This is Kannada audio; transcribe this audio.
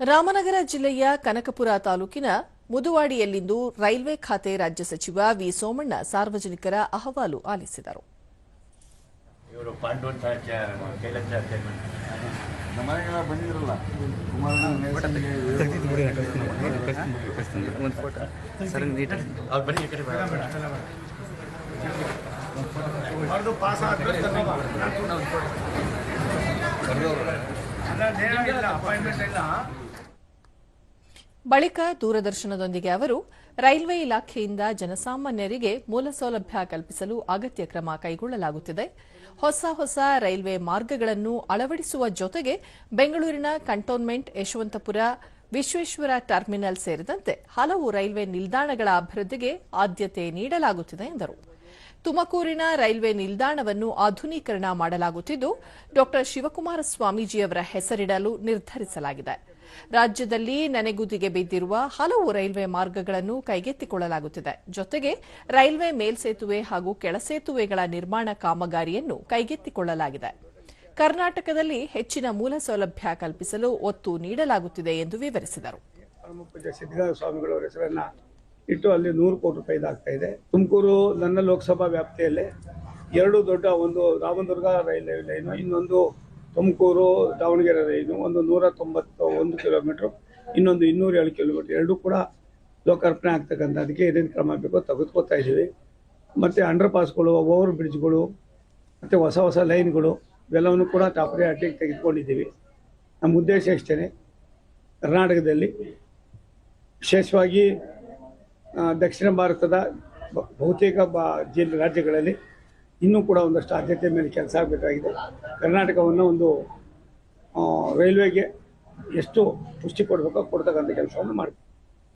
ರಾಮನಗರ ಜಿಲ್ಲೆಯ ಕನಕಪುರ ತಾಲೂಕಿನ ಮುದುವಾಡಿಯಲ್ಲಿಂದು ರೈಲ್ವೆ ಖಾತೆ ರಾಜ್ಯ ಸಚಿವ ವಿ ಸೋಮಣ್ಣ ಸಾರ್ವಜನಿಕರ ಅಹವಾಲು ಆಲಿಸಿದರು. ಅಪಾಯಿಂಟ್ಮೆಂಟ್ ಪಾಂಡು ಬಳಿಕ ದೂರದರ್ಶನದೊಂದಿಗೆ ಅವರು ರೈಲ್ವೆ ಇಲಾಖೆಯಿಂದ ಜನಸಾಮಾನ್ಯರಿಗೆ ಮೂಲಸೌಲಭ್ಯ ಕಲ್ಪಿಸಲು ಅಗತ್ಯ ಕ್ರಮ ಕೈಗೊಳ್ಳಲಾಗುತ್ತಿದೆ. ಹೊಸ ಹೊಸ ರೈಲ್ವೆ ಮಾರ್ಗಗಳನ್ನು ಅಳವಡಿಸುವ ಜೊತೆಗೆ ಬೆಂಗಳೂರಿನ ಕಂಟೋನ್ಮೆಂಟ್ ಯಶವಂತಪುರ, ವಿಶ್ವೇಶ್ವರ ಟರ್ಮಿನಲ್ ಸೇರಿದಂತೆ ಹಲವು ರೈಲ್ವೆ ನಿಲ್ದಾಣಗಳ ಅಭಿವೃದ್ಧಿಗೆ ಆದ್ಯತೆ ನೀಡಲಾಗುತ್ತಿದೆ ಎಂದರು. ತುಮಕೂರಿನ ರೈಲ್ವೆ ನಿಲ್ದಾಣವನ್ನು ಆಧುನೀಕರಣ ಮಾಡಲಾಗುತ್ತಿದ್ದು ಡಾ ಶಿವಕುಮಾರ ಸ್ವಾಮೀಜಿಯವರ ಹೆಸರಿಡಲು ನಿರ್ಧರಿಸಲಾಗಿದೆ. ರಾಜ್ಯದಲ್ಲಿ ನನೆಗುದಿಗೆ ಬಿದ್ದಿರುವ ಹಲವು ರೈಲ್ವೆ ಮಾರ್ಗಗಳನ್ನು ಕೈಗೆತ್ತಿಕೊಳ್ಳಲಾಗುತ್ತಿದೆ. ಜೊತೆಗೆ ರೈಲ್ವೆ ಮೇಲ್ಸೇತುವೆ ಹಾಗೂ ಕೆಳಸೇತುವೆಗಳ ನಿರ್ಮಾಣ ಕಾಮಗಾರಿಯನ್ನು ಕೈಗೆತ್ತಿಕೊಳ್ಳಲಾಗಿದೆ. ಕರ್ನಾಟಕದಲ್ಲಿ ಹೆಚ್ಚಿನ ಮೂಲ ಸೌಲಭ್ಯ ಕಲ್ಪಿಸಲು ಒತ್ತು ನೀಡಲಾಗುತ್ತಿದೆ ಎಂದು ವಿವರಿಸಿದರು. ಇಟ್ಟು ಅಲ್ಲಿ ನೂರು ಕೋಟಿ ರೂಪಾಯಿ ಇದೆ. ತುಮಕೂರು ನನ್ನ ಲೋಕಸಭಾ ವ್ಯಾಪ್ತಿಯಲ್ಲಿ ಎರಡು ದೊಡ್ಡ ಒಂದು ರಾಮದುರ್ಗ ರೈಲ್ವೆ ಲೈನು, ಇನ್ನೊಂದು ತುಮಕೂರು, ದಾವಣಗೆರೆ ಲೈನು ಒಂದು ನೂರ ತೊಂಬತ್ತ ಒಂದು ಕಿಲೋಮೀಟ್ರು ಇನ್ನೊಂದು ಇನ್ನೂರ ಏಳು ಕಿಲೋಮೀಟರ್ ಎರಡೂ ಕೂಡ ಲೋಕಾರ್ಪಣೆ ಆಗ್ತಕ್ಕಂಥದ್ದಕ್ಕೆ ಏನೇನು ಕ್ರಮ ಬೇಕೋ ತೆಗೆದುಕೊತಾ ಇದ್ದೀವಿ. ಮತ್ತು ಅಂಡರ್ ಪಾಸ್ಗಳು ಓವರ್ ಬ್ರಿಡ್ಜ್ಗಳು ಮತ್ತು ಹೊಸ ಹೊಸ ಲೈನ್ಗಳು ಇವೆಲ್ಲವನ್ನು ಕೂಡ ಟಾಪರಿ ಅಟ್ಟಿಗೆ ತೆಗೆದುಕೊಂಡಿದ್ದೀವಿ. ನಮ್ಮ ಉದ್ದೇಶ ಇಷ್ಟೇ ಕರ್ನಾಟಕದಲ್ಲಿ ವಿಶೇಷವಾಗಿ ದಕ್ಷಿಣ ಭಾರತದ ಬಹುತೇಕ ಬಾ, ಜಿಲ್ಲೆ, ರಾಜ್ಯಗಳಲ್ಲಿ ಇನ್ನೂ ಕೂಡ ಒಂದಷ್ಟು ಆದ್ಯತೆ ಮೇಲೆ ಕೆಲಸ ಆಗಬೇಕಾಗಿದೆ. ಕರ್ನಾಟಕವನ್ನು ಒಂದು ರೈಲ್ವೆಗೆ ಎಷ್ಟು ಪುಷ್ಟಿ ಕೊಡಬೇಕೋ ಕೊಡ್ತಕ್ಕಂಥ ಕೆಲಸವನ್ನು ಮಾಡ್ತೀವಿ